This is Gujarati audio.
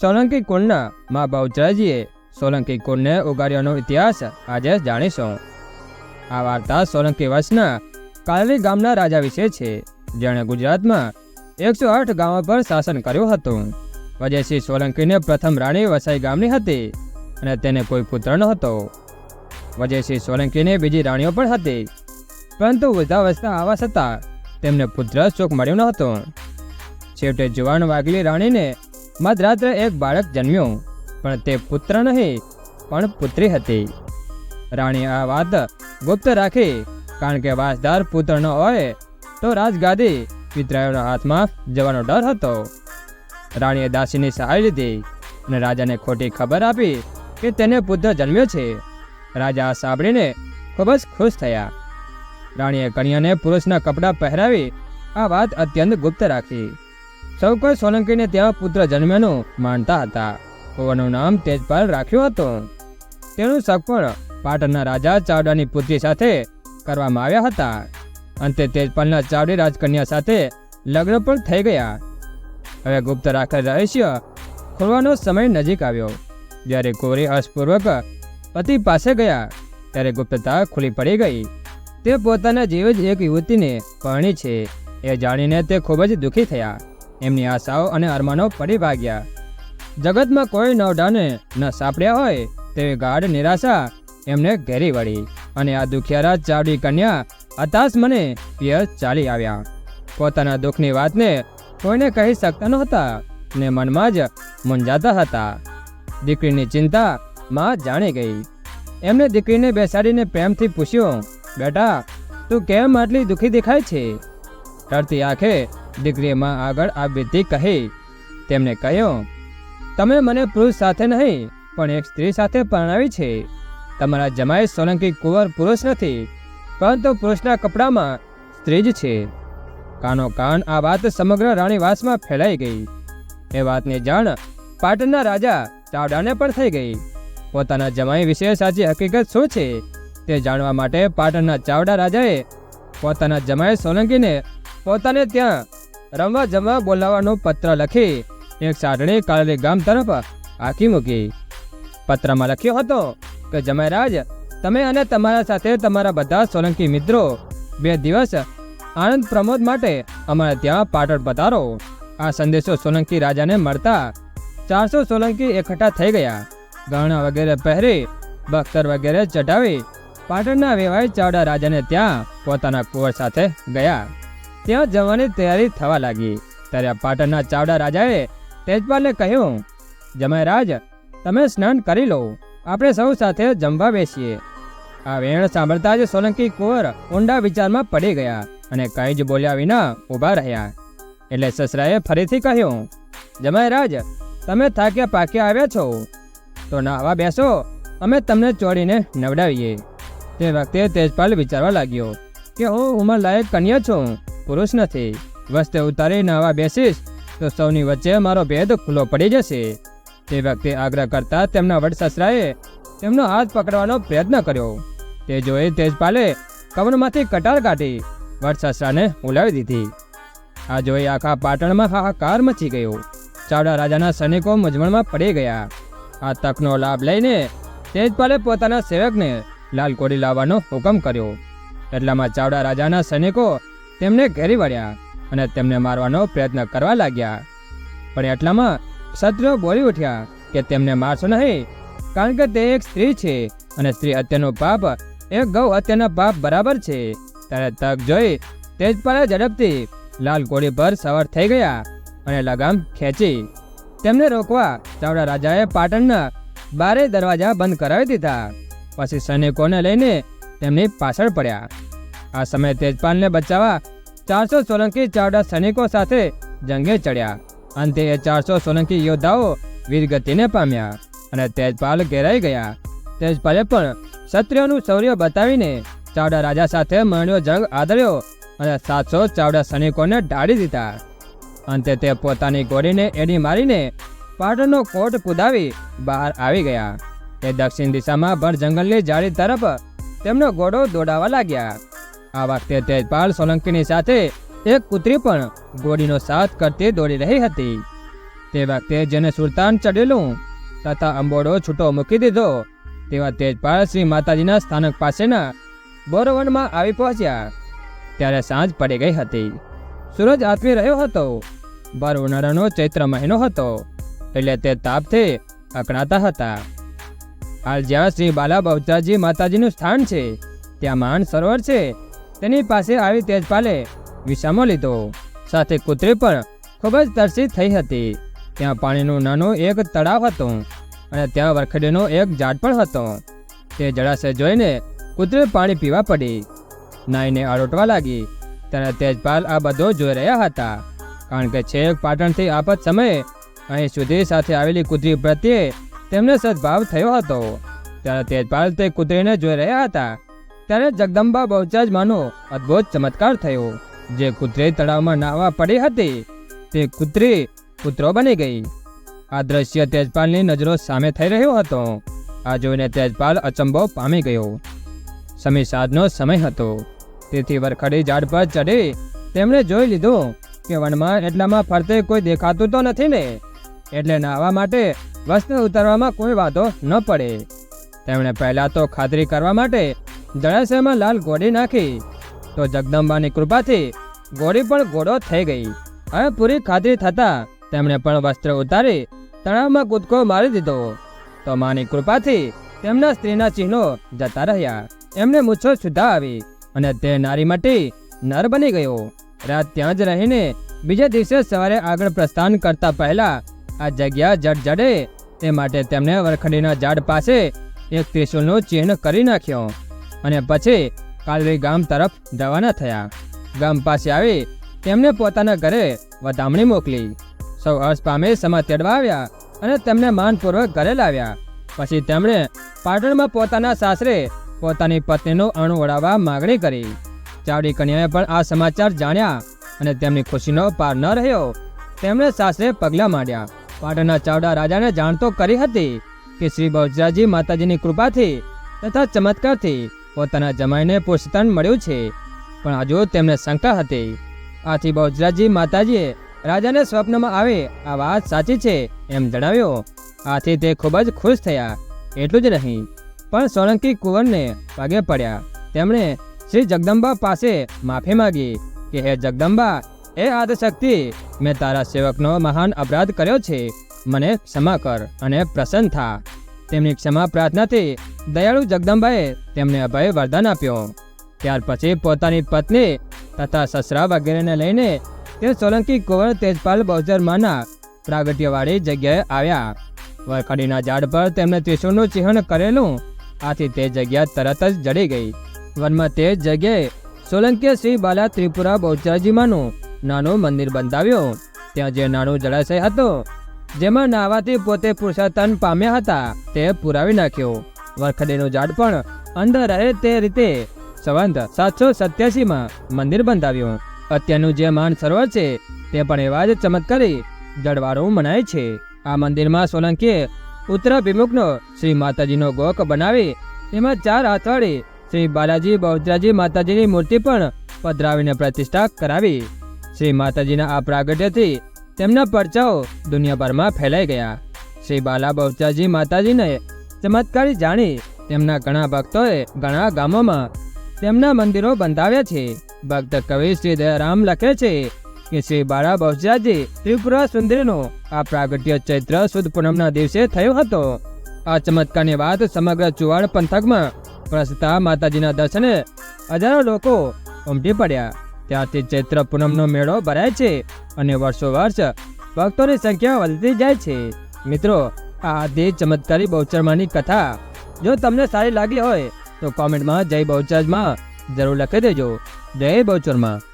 સોલંકી કુળના મા બહુચરાજીએ સોલંકી કુળને ઉગાડ્યાનો ઇતિહાસ આજે જાણીશું. આ વાર્તા સોલંકી વંશના કાલરી ગામના રાજા વિશે છે, જેણે ગુજરાતમાં એકસો આઠ ગામો પર શાસન કર્યું હતું. વજયસિંહ સોલંકીને પ્રથમ રાણી વસાઈ ગામની હતી અને તેને કોઈ પુત્ર નહોતો. વજયસિંહ સોલંકીને બીજી રાણીઓ પણ હતી. પરંતુ વૃદ્ધાવસ્થા આવવા છતાં તેમને પુત્ર સુખ મળ્યું નહોતું. છેવટે જુવાન વાઘલી રાણીને મધરાત્રે એક બાળક જન્મ્યું, પણ તે પુત્ર નહીં, પણ પુત્રી હતી. રાણી આ વાત ગુપ્ત રાખી, કારણ કે વાસદાર પુત્ર ન હોય, તો રાજગાદી પિતરાયોના હાથમાં જવાનો ડર હતો. રાણીએ દાસીની સહાય લીધી અને રાજાને ખોટી ખબર આપી કે તેને પુત્ર જન્મ્યો છે. રાજા આ સાંભળીને ખૂબ જ ખુશ થયા. રાણીએ કન્યાને પુરુષના કપડાં પહેરાવી આ વાત અત્યંત ગુપ્ત રાખી. સૌ કોઈ સોલંકીને ત્યાં પુત્ર જન્મ્યાનું માનતા હતા. હોવાનું નામ તેજપાલ રાખ્યું હતું. તેનું સગપણ પાટણના રાજા ચાવડાની પુત્રી સાથે કરવામાં આવ્યા હતા. અંતે તેજપાલના ચાવડી રાજકન્યા સાથે લગ્ન પણ થઈ ગયા. હવે ગુપ્ત રાખેલ રહસ્ય ખોલવાનો સમય નજીક આવ્યો. જ્યારે કોરી હર્ષપૂર્વક પતિ પાસે ગયા, ત્યારે ગુપ્તતા ખુલ્લી પડી ગઈ. તે પોતાના જેવી જ એક યુવતીને પરણી છે. એ જાણીને તે ખૂબ જ દુઃખી થયા. એમની આશાઓ અને અરમાનો પડી ભાગ્યા જગતમાં કોઈ નવડાને ન સાંપડ્યા હોય તેવી ગાઢ નિરાશા એમને ઘેરી વળી અને આ દુખિયારા ચાવડી કન્યા હતાશ મને પિયર ચાલી આવ્યા. પોતાના દુઃખની વાતને કોઈને કહી શકતા નહોતા ને મનમાં જ મૂંઝાતા હતા. દીકરીની ચિંતા માં જાણી ગઈ. એમને દીકરીને બેસાડીને પ્રેમથી પૂછ્યું, બેટા, તું કેમ આટલી દુઃખી દેખાય છે? ટરતી આંખે દીકરીએ માં આગળ આ વિધિ કહી તેમણે કહ્યું, તમે મને પુરુષ સાથે નહીં, પણ એક સ્ત્રી સાથે પરણાવી છે. તમારા જમાઈ સોલંકી કુંવર પુરુષ નથી, પરંતુ પુરુષના કપડામાં સ્ત્રી જ છે. કાનો કાન આ વાત સમગ્ર રાણીવાસમાં ફેલાઈ ગઈ. એ વાતની જાણ પાટણના રાજા ચાવડાને પણ થઈ ગઈ. પોતાના જમાઈ વિશે સાચી હકીકત શું છે તે જાણવા માટે પાટણના ચાવડા રાજાએ પોતાના જમાઈ સોલંકીને પોતાને ત્યાં રમવા જમવા બોલાવવાનો પત્ર લખી એક સાઢણી કાળલી ગામ તરફ આખી મૂકી. પત્રમાં લખ્યો હતો કે જમાઈરાજ તમે અને તમારા સાથે તમારા બધા સોલંકી મિત્રો બે દિવસ આનંદ પ્રમોદ માટે અમારે ત્યાં પાટણ પધારો. આ સંદેશો સોલંકી રાજાને મળતા ચારસો સોલંકી એકઠા થઈ ગયા. ગહણા વગેરે પહેરી, બખ્તર વગેરે ચઢાવી પાટણના વેવાય ચાવડા રાજાને ત્યાં પોતાના કુંવર સાથે ગયા. ત્યાં જવાની તૈયારી થવા લાગી. ત્યારે પાટણના ચાવડા રાજાએ તેજપાલને કહ્યું જમાઈરાજ તમે સ્નાન કરી લો. આપણે સૌ સાથે જમવા બેસીએ. આ વેણ સાંભળતા જ સોલંકી કુંવર ઊંડા વિચારમાં પડી ગયા અને કંઈ જ બોલ્યા વિના ઊભા રહ્યા. એટલે સસરાએ ફરીથી કહ્યું જમાયરાજ તમે થાક્યા પાક્યા આવ્યા છો. તો નાહવા બેસો, અમે તમને ચોડીને નવડાવીએ. તે વખતે તેજપાલ વિચારવા લાગ્યો, કે હું ઉંમર લાયક કન્યા છું. પુરુષ નથી. વસ્તે ઉતારી નાવા બેસીશ, તો સૌની વચ્ચે મારો ભેદ ખુલ્લો પડી જશે. તે વખતે આગ્રહ કરતા તેમના વડસસરાએ તેમનો હાથ પકડવાનો પ્રયત્ન કર્યો. તે જોઈ તેજપાલે કમરમાંથી કટાર કાઢી વડસસરાને ઉલાવી દીધી. આ જોઈ આખા પાટણમાં હાહાકાર મચી ગયો. ચાવડા રાજાના સૈનિકો મૂંઝવણમાં પડી ગયા. આ તકનો લાભ લઈને તેજપાલે પોતાના સેવકને લાલકોડી લાવવાનો હુકમ કર્યો. એટલામાં ચાવડા રાજાના સૈનિકો તેમને ઘેરી વળ્યા અને તેમને મારવાનો પ્રયત્ન કરવા લાગ્યા. પણ એટલામાં ક્ષત્રિયો બોલી ઉઠ્યા કે તેમને મારશો નહીં, કારણ કે તે એક સ્ત્રી છે અને સ્ત્રી હત્યાનો પાપ, એ ગૌ હત્યાનો પાપ બરાબર છે. ત્યારે તક જોઈ તેજપાલે ઝડપથી લાલ ઘોડી પર સવાર થઈ ગયા અને લગામ ખેંચી. તેમને રોકવા ચાવડા રાજાએ પાટણના બારે દરવાજા બંધ કરાવી દીધા. પછી સૈનિકોને લઈને તેમની પાછળ પડ્યા. આ સમયે તેજપાલને બચાવવા ચારસો સોલંકી ચાવડા સૈનિકો સાથે જંગે ચડ્યા. અંતે એ ચારસો સોલંકી યોદ્ધાઓ વીરગતિને પામ્યા અને તેજપાલ ઘેરાઈ ગયા. તેજપાલે પણ ક્ષત્રિયોનું શૌર્ય બતાવીને ચાવડા રાજા સાથે માંડ્યો જંગ આદર્યો અને સાતસો ચાવડા સૈનિકોને ઢાળી દીધા. અંતે તે પોતાની ગોળીને એડી મારીને પાટણનો કોટ કુદાવી બહાર આવી ગયા. તે દક્ષિણ દિશામાં ભર જંગલની જાળી તરફ તેમનો ઘોડો દોડાવા લાગ્યા. આ વખતે તેજપાલ સોલંકીની સાથે એક કૂતરી પણ ગોળીનો સાથ કરતી દોડી રહી હતી. તે વખતે જેને સુલતાન ચડેલું તથા અંબોડો છૂટો મૂકી દીધો તેવા તેજપાલ શ્રી માતાજીના સ્થાનક પાસેના બોરવનમાં આવી પહોંચ્યા. ત્યારે સાંજ પડી ગઈ હતી. સૂરજ આથમી રહ્યો હતો. ભર ઉનાળાનો ચૈત્ર મહિનો હતો એટલે તે તાપથી અકળાતા હતા. હાલ જ્યાં શ્રી બાલા બહુચરાજી માતાજીનું સ્થાન છે, ત્યાં માન સરોવર છે તેની પાસે આવી તેજપાલે વિસામો લીધો. સાથે કૂતરી પણ ખૂબ જ તરસી થઈ હતી. ત્યાં પાણીનું નાનું એક તળાવ હતું અને ત્યાં વરખડીનો એક ઝાડ પણ હતો. તે જળાશય જોઈને કૂતરી પાણી પીવા પડી. નાઈને આરોટવા લાગી. ત્યારે તેજપાલ આ બધો જોઈ રહ્યા હતા. કારણ કે છેક પાટણથી આફત સમયે અહીં સુધી સાથે આવેલી કૂતરી પ્રત્યે તેમને સદભાવ થયો હતો. ત્યારે તેજપાલ તે કૂતરીને જોઈ રહ્યા હતા. ત્યારે જગદંબા બહુચાજ માનો અદ્ભુત ચમત્કાર થયો. જે કુતરી તળાવમાં નાહવા પડી હતી, તે કુતરી કૂતરો બની ગઈ. આ દ્રશ્ય તેજપાલની નજરો સામે થઈ રહ્યો હતો. આ જોઈને તેજપાલ અચંબો પામી ગયો. સમી સાંજનો સમય હતો. તેથી વરખડી ઝાડ પર ચડી તેમણે જોઈ લીધું કે વનમાં એટલામાં ફરતે કોઈ દેખાતું તો નથી ને. એટલે નાહવા માટે વસ્ત્ર ઉતારવામાં કોઈ વાંધો ન પડે. તેમણે પહેલાં તો ખાતરી કરવા માટે જળાશયમાં લાલ ગોળી નાખી. તો જગદંબાની કૃપાથી ગોળી પણ ગોળો થઈ ગઈ. હવે પૂરી ખાતરી થતાં તેમણે પણ વસ્ત્ર ઉતારી તળાવમાં કૂદકો મારી દીધો. તો માની કૃપાથી તેમના સ્ત્રીના ચિહ્નો જતા રહ્યા. એમને મૂછો સુધા આવી અને તે નારી મટી નર બની ગયો. રાત ત્યાં જ રહીને બીજા દિવસે સવારે આગળ પ્રસ્થાન કરતા પહેલા આ જગ્યા જડ જડે તે માટે તેમણે વરખડીના ઝાડ પાસે એક ત્રિશુલનું ચિહ્ન કરી નાખ્યો. અને પછી કાલરી ગામ તરફ રવાના થયા. ગામ પાસે આવી તેમને પોતાના ઘરે વધામણી મોકલી. સૌ હર્ષ પામે સમા તેડવા આવ્યા અને તેમને માનપૂર્વક ઘરે લાવ્યા. પછી તેમણે પાટણમાં પોતાના સાસરે પોતાની પત્નીનું અણુ ઓળાવવા માગણી કરી. ચાવડી કન્યાએ પણ આ સમાચાર જાણ્યા અને તેમની ખુશીનો પાર ન રહ્યો. તેમણે સાસરે પગલાં માંડ્યા. પાટણના ચાવડા રાજાને જાણ તો કરી હતી કે શ્રી બહુજરાજી માતાજીની કૃપાથી તથા ચમત્કારથી પોતાના જમાઈને પુષ્ટન મળ્યું છે. પણ હજુ તેમને શંકા હતી. આથી બહુજરાજી માતાજીએ રાજાને સ્વપ્નમાં આવે આ વાત સાચી છે એમ જણાવ્યો. આથી તે ખૂબ જ ખુશ થયા. એટલું જ નહીં, પણ સોલંકી કુંવરને પગે પડ્યા. તેમણે શ્રી જગદંબા પાસે માફી માગી કે, હે જગદંબા, એ આદશક્તિ મેં તારા સેવકનો મહાન અપરાધ કર્યો છે. મને ક્ષમા કર અને પ્રસન્ન થા. તેમની ક્ષમા પ્રાર્થનાથી દયાળુ જગદંબાએ તેમને અભય વરદાન આપ્યો. ત્યાર પછી પોતાની પત્ની તથા સસરા વગેરેને લઈને તે સોલંકી કુંવર તેજપાલ બહુજરમાના પ્રાગટ્યવાળી જગ્યાએ આવ્યા. વરખડીના ઝાડ પર તેમણે ત્રિશુળનું ચિહ્ન કરેલું. આથી તે જગ્યા તરત જ જડી ગઈ. વનમાં તે જગ્યાએ સોલંકીએ શ્રી બાલા ત્રિપુરા બહુચરાજીમાંનું નાનું મંદિર બંધાવ્યું. ત્યાં જે નાનું જળાશય હતું જેમાં નાહવાથી પોતે પુરુષાર્થન પામ્યા હતા. તે પુરાવી નાખ્યો. વરખડીનું ઝાડ પણ અંદર રહે તે રીતે સંવંત સાતસો સત્યાસીમાં મંદિર બંધાવ્યું. અત્યારનું જે માન સરોવર છે, તે પણ એવા જ ચમત્કારી જળવારો મનાય છે. આ મંદિરમાં સોલંકીએ ઉત્તરાભિમુખનો શ્રી માતાજીનો ગોક બનાવી તેમાં ચાર હાથવાળી શ્રી બાલાજી બહુજરાજી માતાજીની મૂર્તિ પણ પધરાવીને પ્રતિષ્ઠા કરાવી. શ્રી માતાજીના આ પ્રાગટ્યથી તેમના પરચાઓ દુનિયાભરમાં ફેલાઈ ગયા. શ્રી બાલા બહુચાજી માતાજીને ચમત્કારી જાણી તેમના ઘણા ભક્તોએ ઘણા ગામોમાં તેમના મંદિરો બંધાવ્યા છે. ભક્ત કવિ શ્રી દયારામ લખે છે કે શ્રી બાળા બહુચાજી ત્રિપુરા સુંદરીનો આ પ્રાગટ્ય ચૈત્ર સુદ પૂનમના દિવસે થયો હતો. આ ચમત્કારની વાત સમગ્ર ચુવાડ પંથકમાં પ્રસતા માતાજીના દર્શને હજારો લોકો ઉમટી પડ્યા. ત્યારથી ચૈત્ર પૂનમનો મેળો ભરાય છે અને વર્ષો વર્ષ ભક્તોની સંખ્યા વધતી જાય છે. મિત્રો, આ આદિ ચમત્કારી બહુચરમાની કથા. જો તમને સારી લાગી હોય તો કોમેન્ટમાં જય બહુચરમાં જરૂર લખી દેજો. જય બહુચરમાં.